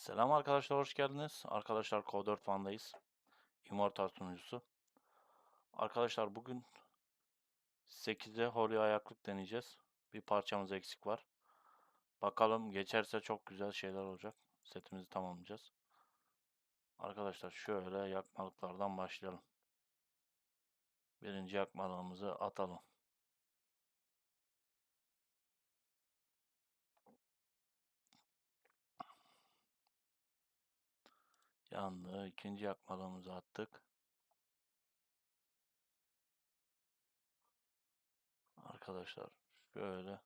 Selam arkadaşlar, hoş geldiniz. Arkadaşlar Code 4 Fan'dayız. Immortal sunucusu. Arkadaşlar bugün 8'e Holy ayaklık deneyeceğiz. Bir parçamız eksik var. Bakalım geçerse çok güzel şeyler olacak. Setimizi tamamlayacağız. Arkadaşlar şöyle yakmalıklardan başlayalım. Birinci yakmalığımızı atalım. Yandı. İkinci yakmalığımızı attık. Arkadaşlar şöyle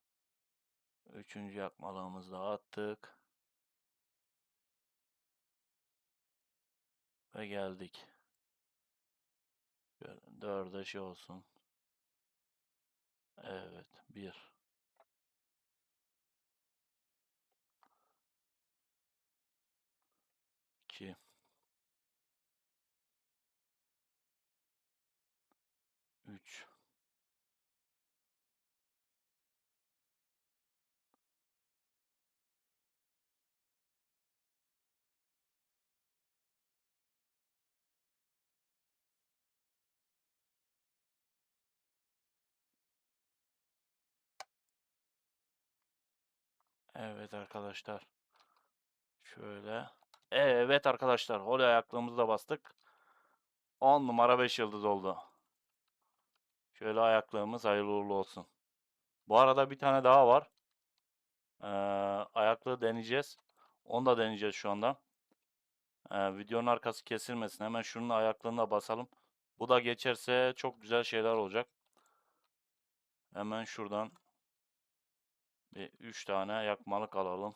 üçüncü yakmalığımızı da attık. Ve geldik. Dörde şey olsun. Evet. Bir. İki. Evet arkadaşlar. Şöyle. Evet arkadaşlar. Holy ayaklığımızı da bastık. 10 numara 5 yıldız oldu. Şöyle ayaklığımız hayırlı uğurlu olsun. Bu arada bir tane daha var. Ee, ayaklığı deneyeceğiz. Onu da deneyeceğiz şu anda. Ee, videonun arkası kesilmesin. Hemen şunun ayaklığını da basalım. Bu da geçerse çok güzel şeyler olacak. Hemen şuradan bir 3 tane yakmalık alalım.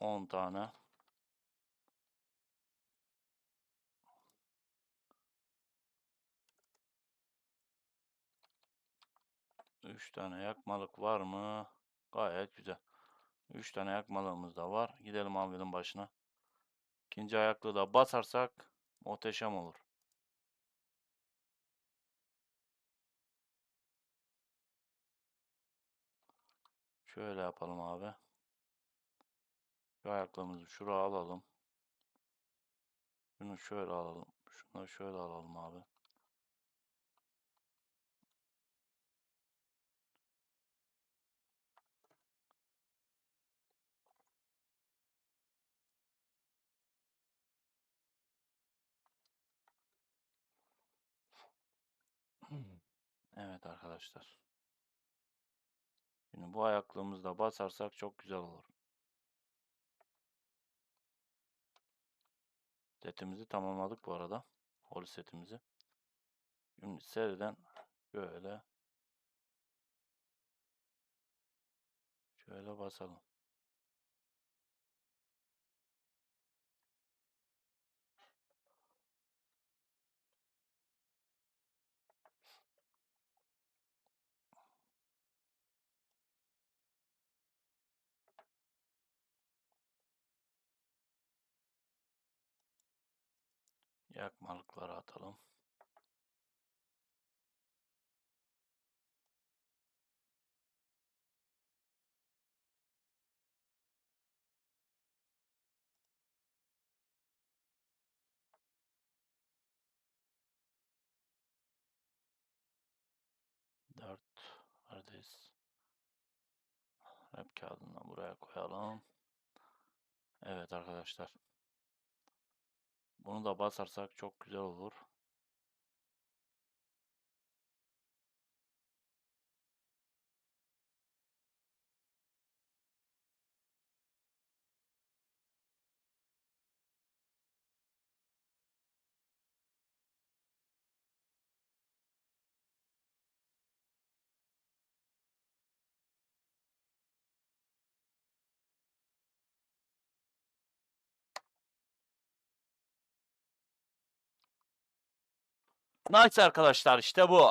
On tane. Üç tane yakmalık var mı? Gayet güzel. Üç tane yakmalığımız da var. Gidelim abinin başına. İkinci ayaklığı da basarsak muhteşem olur. Şöyle yapalım abi. Şu ayaklığımızı şuraya alalım. Şunu şöyle alalım. Da şöyle alalım abi. Evet arkadaşlar. Şimdi bu ayaklığımızı da basarsak çok güzel olur. Setimizi tamamladık bu arada. Holy setimizi. Şimdi seriden şöyle şöyle basalım. Yakmalıkları atalım. Dört. Neredeyiz? Rap kağıdını buraya koyalım. Evet arkadaşlar. Bunu da basarsak çok güzel olur. Nice arkadaşlar işte bu.